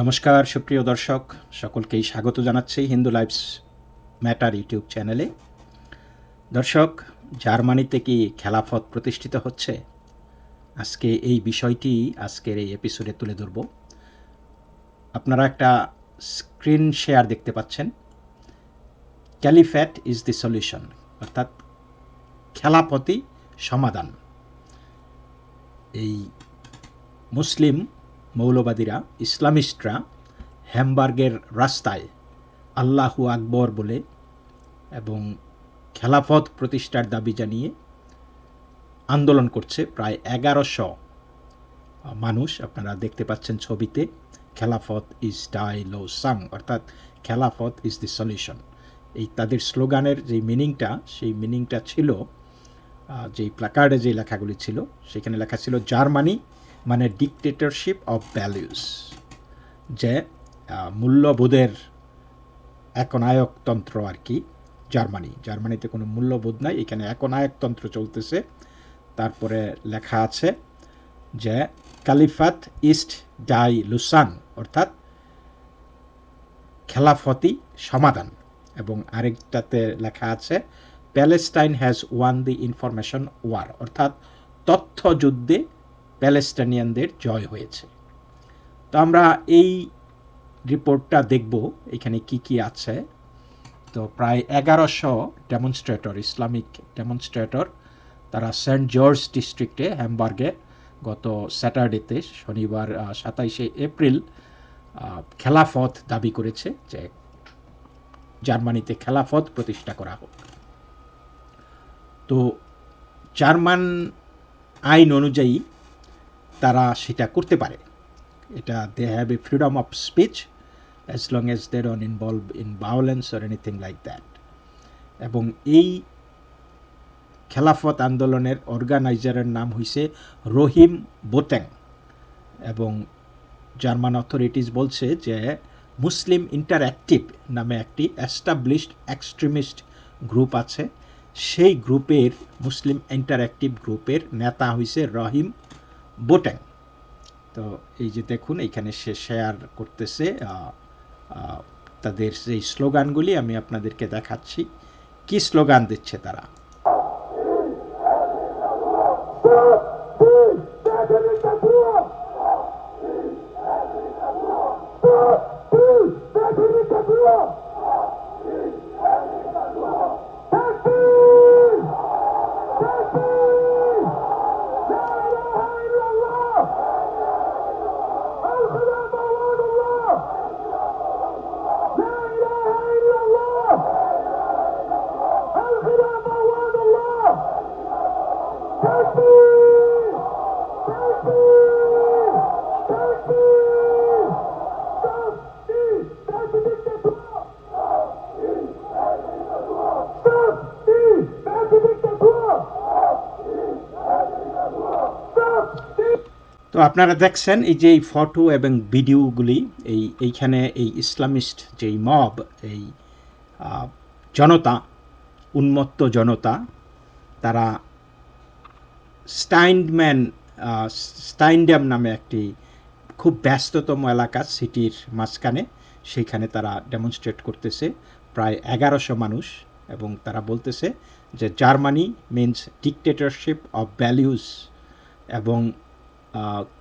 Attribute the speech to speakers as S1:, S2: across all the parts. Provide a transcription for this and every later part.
S1: নমস্কার, সুপ্রিয় দর্শক, সকলকেই স্বাগত জানাচ্ছি হিন্দু লাইভস ম্যাটার ইউটিউব চ্যানেলে। দর্শক, জার্মানিতে কি খেলাফত প্রতিষ্ঠিত হচ্ছে? আজকে এই বিষয়টি আজকের এই এপিসোডে তুলে ধরব। আপনারা একটা স্ক্রিন শেয়ার দেখতে পাচ্ছেন। ক্যালিফ্যাট ইজ দি সলিউশন, অর্থাৎ খেলাফতই সমাধান। এই মুসলিম মৌলবাদীরা ইসলামিস্টরা হ্যামবার্গের রাস্তায় আল্লাহু আকবর বলে এবং খেলাফত প্রতিষ্ঠার দাবি জানিয়ে আন্দোলন করছে প্রায় এগারোশো মানুষ। আপনারা দেখতে পাচ্ছেন ছবিতে খেলাফত ইজ ডাই লো সাং অর্থাৎ খেলাফত ইজ দি সলিউশন। এই তাদের স্লোগানের যে মিনিংটা সেই মিনিংটা ছিল আহ, যেই প্ল্যাকার্ডে যে লেখাগুলি ছিল সেখানে লেখা ছিল জার্মানি মানে ডিকটেটরশিপ অফ ভ্যালিউস যে মূল্যবোধের একনায়কতন্ত্র আর কি, জার্মানি। জার্মানিতে কোনো মূল্যবোধ নাই, এখানে একনায়কতন্ত্র চলতেছে। তারপরে লেখা আছে যে, কালিফাত ইস্ট ডাই লুসান, অর্থাৎ খেলাফতি সমাধান। এবং আরেকটাতে লেখা আছে, Palestine has won the information war, অর্থাৎ তথ্য যুদ্ধে প্যালেস্টাইনিয়ানদের জয় হয়েছে। তো আমরা এই রিপোর্টটা দেখব, এখানে কি কি আছে। তো প্রায় এগারোশো ডেমনস্ট্রেটর, ইসলামিক ডেমনস্ট্রেটর, তারা সেন্ট জর্জ ডিস্ট্রিক্টে হ্যামবার্গে গত স্যাটারডেতে, শনিবার সাতাইশে এপ্রিল খেলাফত দাবি করেছে যে জার্মানিতে খেলাফত প্রতিষ্ঠা করা হোক। তো জার্মান আইন অনুযায়ী তারা সেটা করতে পারে। এটা they have a freedom of speech as long as they don't involve in violence or anything like that এবং এই খেলাফত আন্দোলনের অর্গানাইজারের নাম হইছে রহিম বোতেং। এবং জার্মান অথরিটিস বলছে যে, মুসলিম ইন্টারঅ্যাক্টিভ নামে একটি অ্যাস্টাবলিশড এক্সট্রিমিস্ট গ্রুপ আছে। সেই গ্রুপের মুসলিম ইন্টারঅ্যাক্টিভ গ্রুপের নেতা হইছে রহিম বোটেং তো এই যে দেখুন, এইখানে সে শেয়ার করতেছে তাদের সেই স্লোগানগুলি আমি আপনাদেরকে দেখাচ্ছি, কি স্লোগান দিচ্ছে তারা? তো আপনারা দেখছেন এই যে এই ফটো এবং ভিডিওগুলি, এই এইখানে এই ইসলামিস্ট যেই মব, এই জনতা, উন্মত্ত জনতা, তারা স্টাইন্ডম্যান স্টাইন্ডাম নামে একটি খুব ব্যস্ততম এলাকা সিটির মাঝখানে, সেইখানে তারা ডেমনস্ট্রেট করতেছে। প্রায় এগারোশো মানুষ এবং তারা বলতেছে যে Germany means dictatorship of values এবং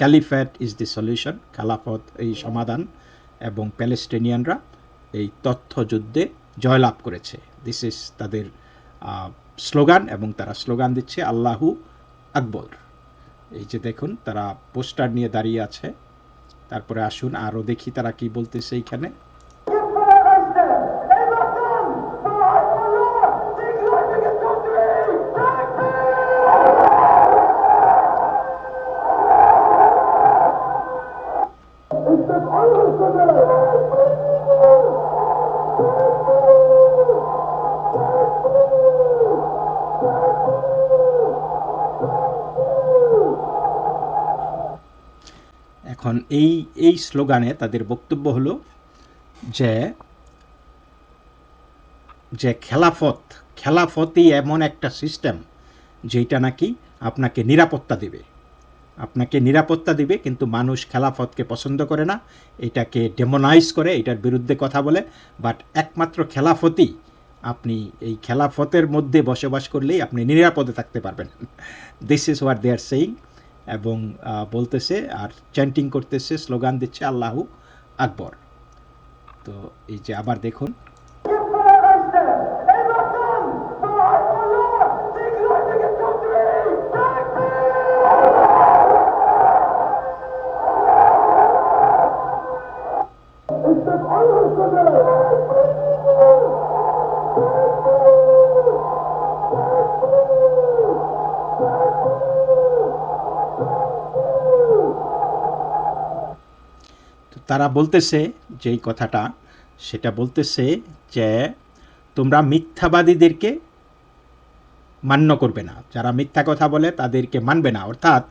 S1: ক্যালিফ্যাট ইজ দি সলিউশন খেলাফত এই সমাধান, এবং প্যালেস্টিনিয়ানরা এই তথ্য যুদ্ধে জয়লাভ করেছে। দিস ইজ তাদের স্লোগান এবং তারা স্লোগান দিচ্ছে, আল্লাহু আকবর। এই যে দেখুন, তারা পোস্টার নিয়ে দাঁড়িয়ে আছে। তারপরে আসুন আরও দেখি তারা কি বলতেছে এইখানে। এখন এই এই স্লোগানে তাদের বক্তব্য হলো যে যে খেলাফত, খেলাফতই এমন একটা সিস্টেম যেটা নাকি আপনাকে নিরাপত্তা দেবে। আপনাকে নিরাপত্তা দিবে, কিন্তু মানুষ খেলাফতকে পছন্দ করে না, এটাকে ডেমোনাইজ করে, এটার বিরুদ্ধে কথা বলে। বাট একমাত্র খেলাফতই আপনি এই খেলাফতের মধ্যে বসবাস করলেই আপনি নিরাপদে থাকতে পারবেন। This is what they are saying এবং বলতেছে আর চ্যান্টিং করতেছে স্লোগান দিচ্ছে আল্লাহু আকবর। তো এই যে আবার দেখুন। তারা বলতেছে, যেই কথাটা, সেটা বলতেছে যে, তোমরা মিথ্যাবাদীদেরকে মান্য করবে না। যারা মিথ্যা কথা বলে তাদেরকে মানবে না। অর্থাৎ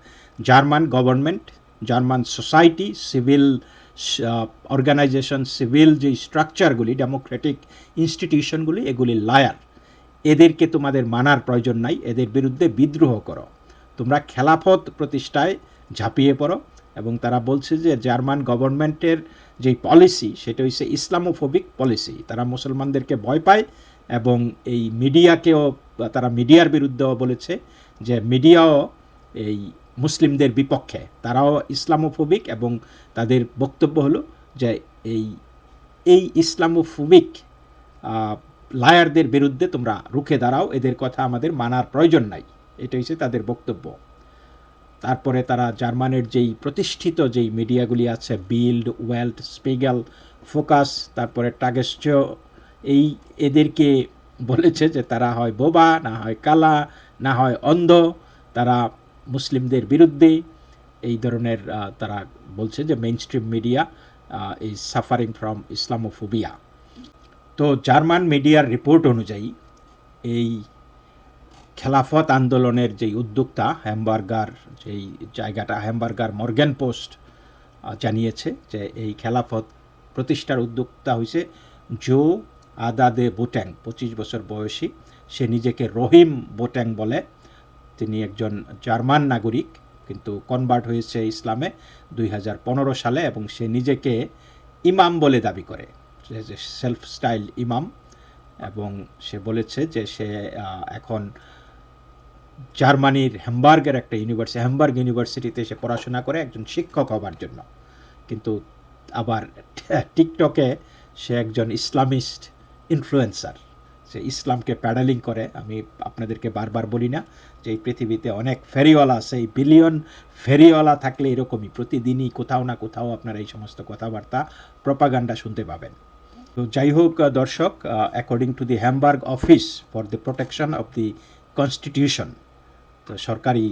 S1: German government, German society, civil organisation, civil যে স্ট্রাকচারগুলি, ডেমোক্রেটিক ইনস্টিটিউশনগুলি, এগুলি লায়ার। এদেরকে তোমাদের মানার প্রয়োজন নাই। এদের বিরুদ্ধে বিদ্রোহ করো। তোমরা খেলাফত প্রতিষ্ঠায় ঝাঁপিয়ে পড়ো। এবং তারা বলছে যে জার্মান গভর্নমেন্টের যে পলিসি সেটা হচ্ছে ইসলামোফোবিক পলিসি তারা মুসলমানদেরকে ভয় পায় এবং এই মিডিয়াকেও, তারা মিডিয়ার বিরুদ্ধেও বলেছে যে মিডিয়াও এই মুসলিমদের বিপক্ষে। তারাও ইসলামোফোবিক এবং তাদের বক্তব্য হলো যে এই এই ইসলামোফোবিক লায়ারদের বিরুদ্ধে তোমরা রুখে দাঁড়াও, এদের কথা আমাদের মানার প্রয়োজন নাই। এটা হচ্ছে তাদের বক্তব্য। তারপরে তারা জার্মানের যেই প্রতিষ্ঠিত যেই মিডিয়াগুলি আছে বিল্ড ওয়েল্ট স্পিগেল ফোকাস তারপরে টাগেস্ট এই এদেরকে বলেছে যে তারা হয় বোবা, না হয় কালা, না হয় অন্ধ, তারা মুসলিমদের বিরুদ্ধে। এই ধরনের তারা বলছে যে mainstream media is suffering from Islamophobia তো জার্মান মিডিয়ার রিপোর্ট অনুযায়ী এই খেলাফত আন্দোলনের যেই উদ্যোক্তা হ্যামবার্গার, যেই জায়গাটা হ্যামবার্গার মর্গ্যান পোস্ট জানিয়েছে যে এই খেলাফত প্রতিষ্ঠার উদ্যোক্তা হয়েছে জো আদাদে বোট্যাং, পঁচিশ বছর বয়সী। সে নিজেকে রহিম বোট্যাং বলে। তিনি একজন জার্মান নাগরিক, কিন্তু কনভার্ট হয়েছে ইসলামে দুই হাজার পনেরো সালে এবং সে নিজেকে ইমাম বলে দাবি করে। সেলফ স্টাইল ইমাম এবং সে বলেছে যে সে এখন জার্মানির হ্যামবার্গের একটা ইউনিভার্সিটি হ্যামবার্গ ইউনিভার্সিটিতে সে পড়াশোনা করে একজন শিক্ষক হবার জন্য। কিন্তু আবার টিকটকে সে একজন ইসলামিস্ট ইনফ্লুয়েন্সার। সে ইসলামকে প্যাডেলিং করে। আমি আপনাদেরকে বারবার বলি না যে এই পৃথিবীতে অনেক ফেরিওয়ালা আছে, এই বিলিয়ন ফেরিওয়ালা থাকলে এরকমই। প্রতিদিনই কোথাও না কোথাও আপনারা এই সমস্ত কথাবার্তা, প্রপাগান্ডা শুনতে পাবেন। তো যাই হোক, দর্শক according to the Hamburg office for the protection of the constitution তো সরকারি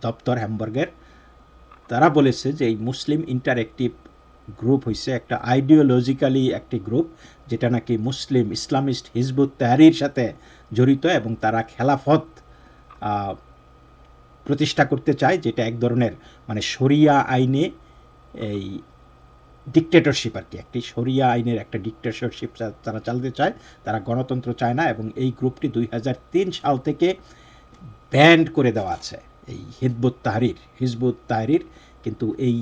S1: দপ্তর হ্যামবার্গের তারা বলেছে যে এই মুসলিম ইন্টারেক্টিভ গ্রুপ হয়েছে একটা আইডিওলজিক্যালি একটি গ্রুপ যেটা নাকি মুসলিম ইসলামিস্ট হিজবুত তাহারির সাথে জড়িত এবং তারা খেলাফত প্রতিষ্ঠা করতে চায়, যেটা এক ধরনের মানে শরিয়া আইনে এই ডিকটেটরশিপ আর কি। একটি শরিয়া আইনের একটা ডিকটেটরশিপ তারা চালাতে চায়, তারা গণতন্ত্র চায় না এবং এই গ্রুপটি দুই হাজার তিন সাল থেকে ব্যান্ড করে দেওয়া আছে এই হিজবুত তাহরির হিজবুত তাহরির। কিন্তু এই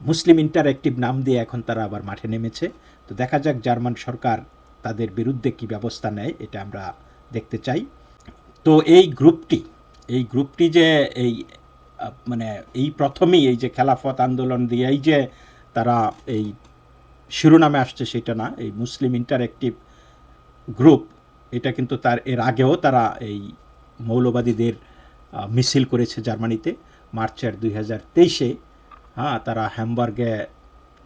S1: মুসলিম ইন্টারঅ্যাক্টিভ নাম দিয়ে এখন তারা আবার মাঠে নেমেছে। তো দেখা যাক জার্মান সরকার তাদের বিরুদ্ধে কি ব্যবস্থা নেয়, এটা আমরা দেখতে চাই। তো এই গ্রুপটি এই গ্রুপটি যে এই মানে এই প্রথমেই এই যে খেলাফত আন্দোলন দিয়ে, এই যে তারা এই শিরোনামে আসছে সেটা না, এই মুসলিম ইন্টারঅ্যাক্টিভ গ্রুপ এটা কিন্তু তার, এর আগেও তারা এই মৌলবাদীদের মিছিল করেছে জার্মানিতে, মার্চের দুই হাজার তেইশে। হ্যাঁ তারা হ্যামবার্গে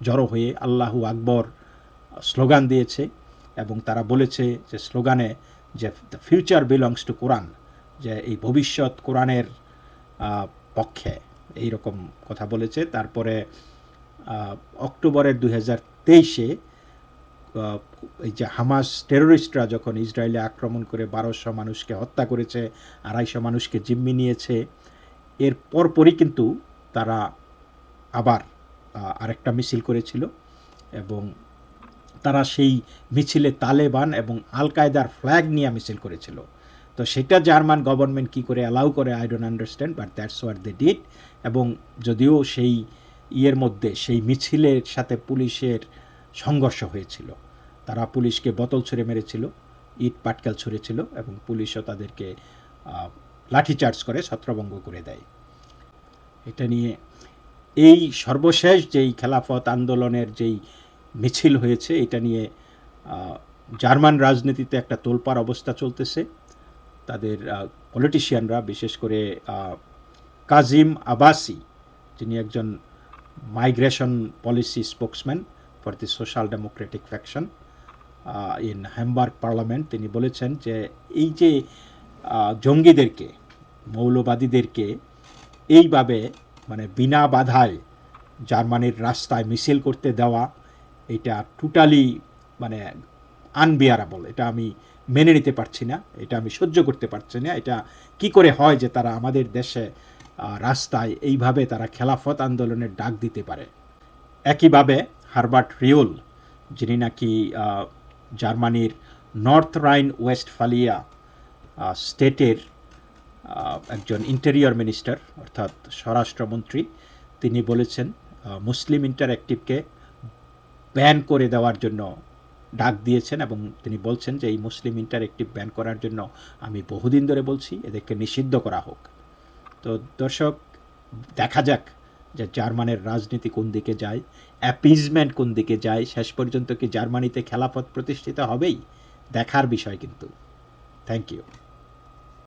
S1: জড়ো হয়ে আল্লাহু আকবর স্লোগান দিয়েছে এবং তারা বলেছে যে স্লোগানে যে the future belongs to Quran যে এই ভবিষ্যৎ কোরআনের পক্ষে এই রকম কথা বলেছে। তারপরে অক্টোবরের দুই হাজার তেইশে এই যে হামাস টেরোরিস্টরা যখন ইসরায়েলে আক্রমণ করে বারোশো মানুষকে হত্যা করেছে, আড়াইশো মানুষকে জিম্মি নিয়েছে, এর পরপরই কিন্তু তারা আবার আরেকটা মিছিল করেছিল এবং তারা সেই মিছিলে তালেবান এবং আল কায়দার ফ্ল্যাগ নিয়ে মিছিল করেছিল। তো সেটা জার্মান গভর্নমেন্ট কি করে অ্যালাউ করে I don't understand but that's what they did এবং যদিও সেই ইয়ের মধ্যে সেই মিছিলের সাথে পুলিশের সংঘর্ষ হয়েছিল। তারা পুলিশকে বোতল ছুঁড়ে মেরেছিল, ইট পাটকেল ছুঁড়েছিল এবং পুলিশও তাদেরকে লাঠিচার্জ করে ছত্রভঙ্গ করে দেয়। এটা নিয়ে এই সর্বশেষ যেই খেলাফত আন্দোলনের যেই মিছিল হয়েছে, এটা নিয়ে জার্মান রাজনীতিতে একটা তোলপাড় অবস্থা চলতেছে। তাদের পলিটিশিয়ানরা বিশেষ করে কাজিম আবাসি, যিনি একজন migration policy spokesman for the social democratic faction in Hamburg parliament তিনি বলেছেন যে এই যে জঙ্গিদেরকে, মৌলবাদীদেরকে এইভাবে মানে বিনা বাধায় জার্মানির রাস্তায় মিছিল করতে দেওয়া, এটা টোটালি মানে আনবিয়ারাবল এটা আমি মেনে নিতে পারছি না, এটা আমি সহ্য করতে পারছি না, এটা কি করে হয় যে তারা আমাদের দেশে রাস্তায় এইভাবে তারা খেলাফত আন্দোলনের ডাক দিতে পারে। একইভাবে হারবার্ট রিওল যিনি নাকি জার্মানির নর্থ রাইন ওয়েস্টফালিয়া স্টেটের একজন ইন্টেরিয়র মিনিস্টার, অর্থাৎ স্বরাষ্ট্রমন্ত্রী, তিনি বলেছেন মুসলিম ইন্টারঅ্যাক্টিভকে ব্যান করে দেওয়ার জন্য ডাক দিয়েছেন এবং তিনি বলছেন যে, এই মুসলিম ইন্টারঅ্যাক্টিভ ব্যান করার জন্য আমি বহুদিন ধরে বলছি, এদেরকে নিষিদ্ধ করা হোক। তো দর্শক, দেখা যাক যে জার্মানের রাজনীতি কোন দিকে যায় অ্যাপিজমেন্ট কোন দিকে যায়, শেষ পর্যন্ত কি জার্মানিতে খেলাপথ প্রতিষ্ঠিত হবেই? দেখার বিষয় কিন্তু। Thank you